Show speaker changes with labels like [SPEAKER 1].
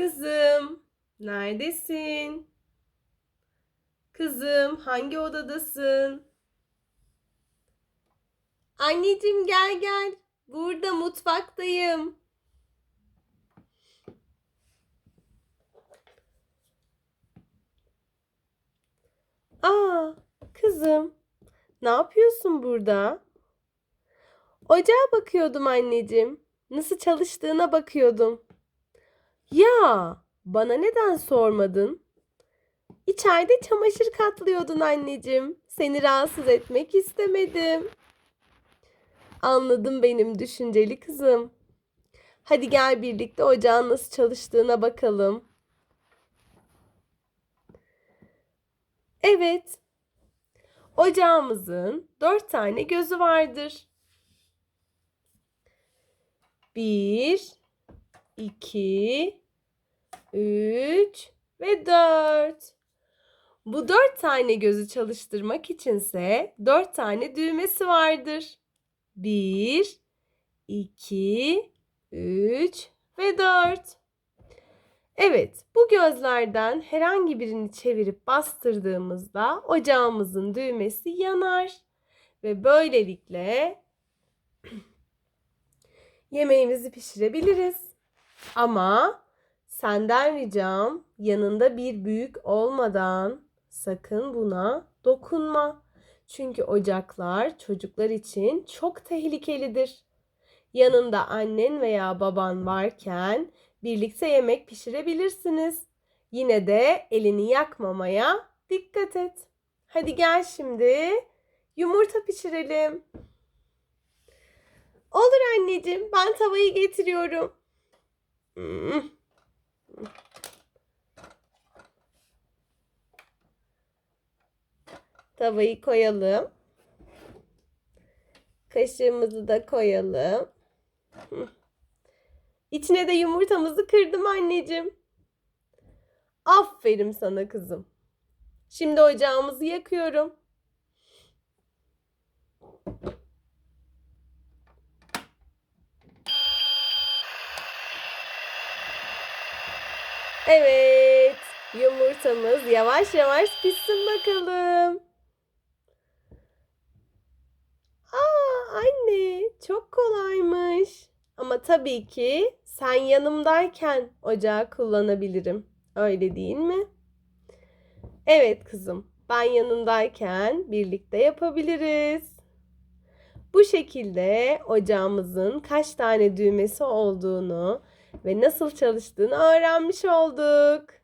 [SPEAKER 1] Kızım, neredesin? Kızım, hangi odadasın? Anneciğim gel gel. Burada mutfaktayım. Aa, kızım, ne yapıyorsun burada? Ocağa bakıyordum anneciğim. Nasıl çalıştığına bakıyordum. Ya, bana neden sormadın? İçeride çamaşır katlıyordun anneciğim. Seni rahatsız etmek istemedim. Anladım benim düşünceli kızım. Hadi gel birlikte ocağın nasıl çalıştığına bakalım. Evet. Ocağımızın dört tane gözü vardır. Bir, iki, üç ve dört. Bu dört tane gözü çalıştırmak içinse dört tane düğmesi vardır. Bir, iki, üç ve dört. Evet, bu gözlerden herhangi birini çevirip bastırdığımızda ocağımızın düğmesi yanar ve böylelikle yemeğimizi pişirebiliriz. Ama senden ricam yanında bir büyük olmadan sakın buna dokunma. Çünkü ocaklar çocuklar için çok tehlikelidir. Yanında annen veya baban varken birlikte yemek pişirebilirsiniz. Yine de elini yakmamaya dikkat et. Hadi gel şimdi yumurta pişirelim. Olur anneciğim, ben tavayı getiriyorum. Tavayı koyalım. Kaşığımızı da koyalım. İçine de yumurtamızı kırdım anneciğim. Aferin sana kızım. Şimdi ocağımızı yakıyorum. Evet, yumurtamız yavaş yavaş pişsin bakalım. Aa anne, çok kolaymış. Ama tabii ki sen yanımdayken ocağı kullanabilirim. Öyle değil mi? Evet kızım, ben yanındayken birlikte yapabiliriz. Bu şekilde ocağımızın kaç tane düğmesi olduğunu ve nasıl çalıştığını öğrenmiş olduk.